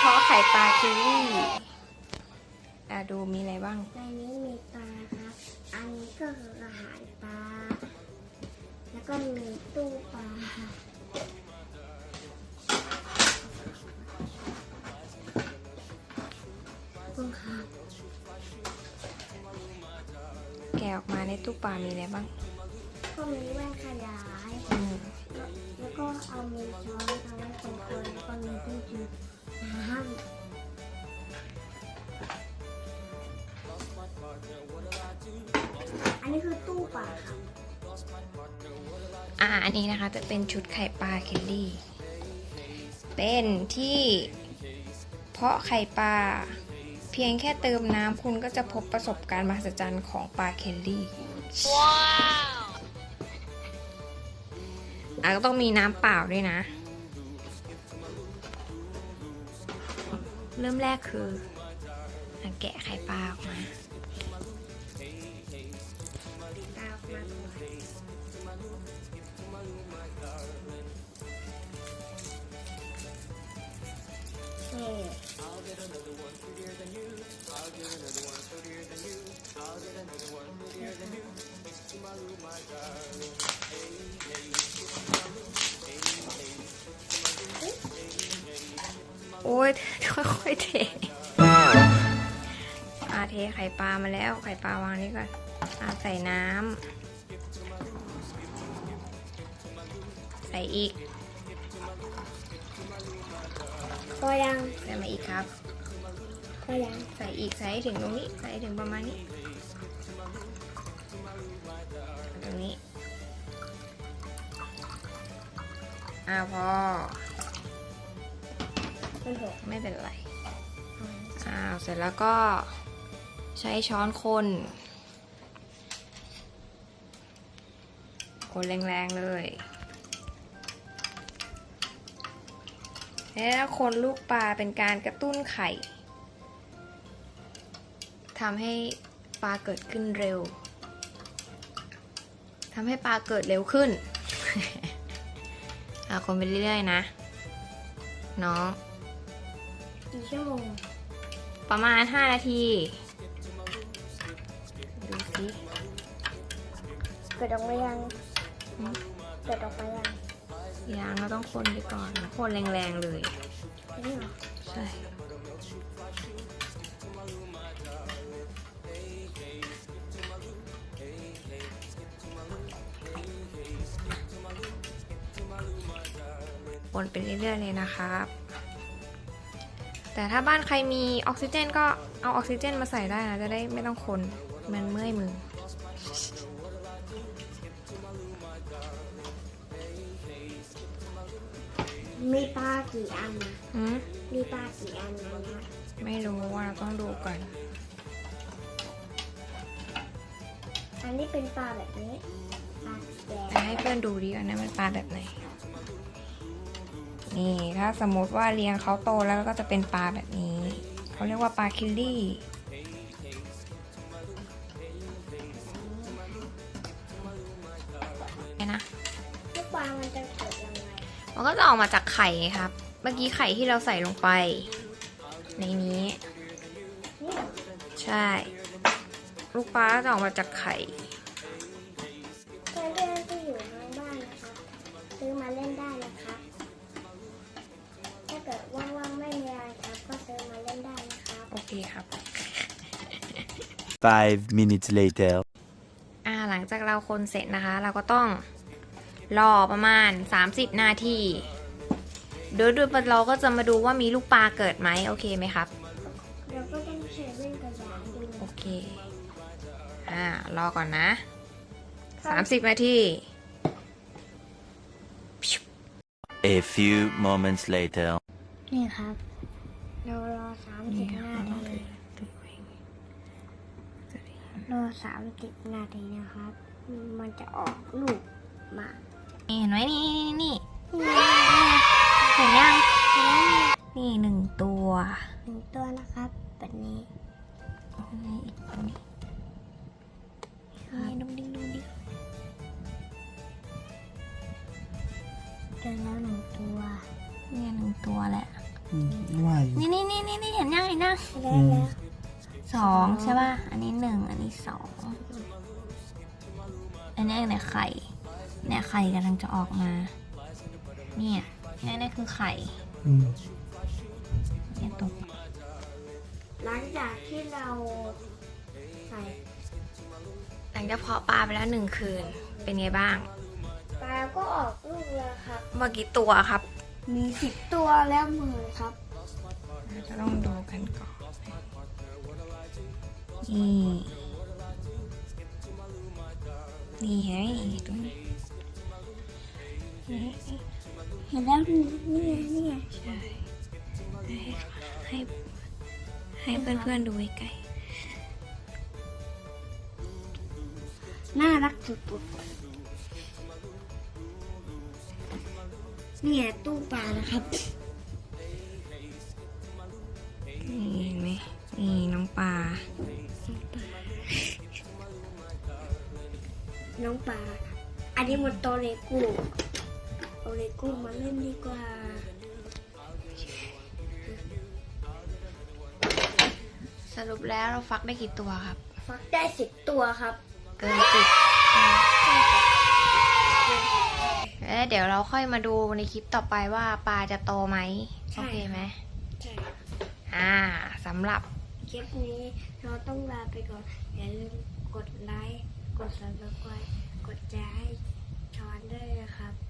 ชุดเพาะไข่ปลาคิววี่อะดูมีอะไรบ้าง ในนี้มีปลาครับ อันนี้ก็คืออาหารปลา แล้วก็มีตู้ปลา คุณครับ แกะออกมาในตู้ปลามีอะไรบ้าง ก็มีแว่นขยาย อืม แล้วก็เอามีช้อนเอาไว้คนคนแล้วก็มีตู้ ตู้ปลาครับอ่าอันนี้นะคะจะเป็นชุดไข่ปลาเคลลี่ เป็นที่เพาะไข่ปลาเพียงแค่เติมน้ำคุณก็จะพบประสบการณ์มหัศจรรย์ของปลาเคลลี่ว้าวอะก็ต้องมีน้ำเปล่าด้วยนะ เริ่มแรกคืออแกะไข่ปลาออกมา โอ้ยค่อยๆเทอาเทไข่ปลามาแล้ว ไข่ปลาวางนี่ก่อนอาใส่น้ำ ใส่อีกพอยัง ใส่มาอีกครับพอยัง ใส่อีกใส่ให้ถึงตรงนี้ ใส่ให้ถึงประมาณนี้ อ่าพอมันหกไม่เป็นไรอ้าวเสร็จแล้วก็ใช้ช้อนคน คนแรงๆเลยแล้วคนลูกปลาเป็นการกระตุ้นไข่ทำให้ปลาเกิดขึ้นเร็วทำให้ปลาเกิดเร็วขึ้น อะคนไปเรื่อยๆนะ น้องกี่ชั่วโมงประมาณ 5 นาที ดูสิเกิดออกมายังอืมเกิดออกมายังยางเราต้องคนไปก่อน คนแรงๆเลย นี่เหรอ ใช่ วนไปเรื่อยๆเลยนะครับ แต่ถ้าบ้านใครมีออกซิเจนก็เอาออกซิเจนมาใส่ได้นะ จะได้ไม่ต้องคนมันเมื่อยมือ มีปลากี่อันนะอืมมีปลากี่อันนะนะไม่รู้ว่าเราต้องดูก่อน อันนี้เป็นปลาแบบนี้ปลาสีแดง จะให้เพื่อนดูดีก่อนนะมันปลาแบบไหน นี่ถ้าสมมติว่าเลี้ยงเขาโตแล้วก็จะเป็นปลาแบบนี้เขาเรียกว่าปลาคิลลี่นะลูกปลามันจะเกิดยังไงมันก็จะออกมาจากไข่ไงครับ เมื่อกี้ไข่ที่เราใส่ลงไป ในนี้นี่เหรอใช่ ลูกปลาก็จะออกมาจากไข่ เคครับ Five minutes later. อ่าหลังจากเราคนเสร็จนะคะ เราก็ต้องรอประมาณ 30 นาทีโดยโดยเราก็จะมาดูว่ามีลูกปลาเกิดไหมโอเคไหมครับเราก็ต้องใช้เล่นกระยานดูโอเคอ่ารอก่อนนะ 30 นาที A few moments later. นี่ครับ เรารอสามสิบนาที รอสามสิบนาทีนะครับ มันจะออกลูกมานี่เห็นไหมนี่นี่นี่นี่เห็นยังนี่หนึ่งตัวหนึ่งตัวนะครับแบบนี้นี่อีกตัวนี้นี่ดุ้งดิ้งดุ้งดิ้งเจอแล้วหนึ่งตัวเนี่ยหนึ่งตัวแหละว่านี่นี่นี่นี่นี่เห็นยังเห็นยังได้แล้ว สองใช่ป่ะ อันนี้หนึ่ง อันนี้สอง อันนี้เนี่ยไข่ เนี่ยไข่กำลังจะออกมา เนี่ยเนี่ยนี่คือไข่อืมเนี่ยตัวหลังจากที่เราใส่หลังจากเพาะปลาไปแล้วหนึ่งคืน เป็นไงบ้าง ปลาก็ออกลูกแล้วครับ เมื่อกี่ตัวครับ มีสิบตัวแล้วมือครับ เราจะต้องดูกันก่อน นี่นี่เห็นไหมตัวนี้เห็นแล้วนี่ไงนี่ไงใช่ให้ให้เพื่อนๆดูใกล้น่ารักสุดๆนี่ไงตู้ปลานะครับ ปลา อันนี้มันโตเลกูเอาเลกูมาเล่นดีกว่าสรุปแล้วเราฟักได้กี่ตัวครับ ฟักได้สิบตัวครับ เกินสิบแล้วเดี๋ยวเราค่อยมาดูในคลิปต่อไปว่าปลาจะโตไหมใช่โอเคไหมใช่อ่าสำหรับคลิปนี้เราต้องลาไปก่อน อย่าลืมกดไลค์ กด subscribe กดแชร์ให้ช้อนด้วยนะครับวันนี้ช่องขอลาไปก่อนนะครับ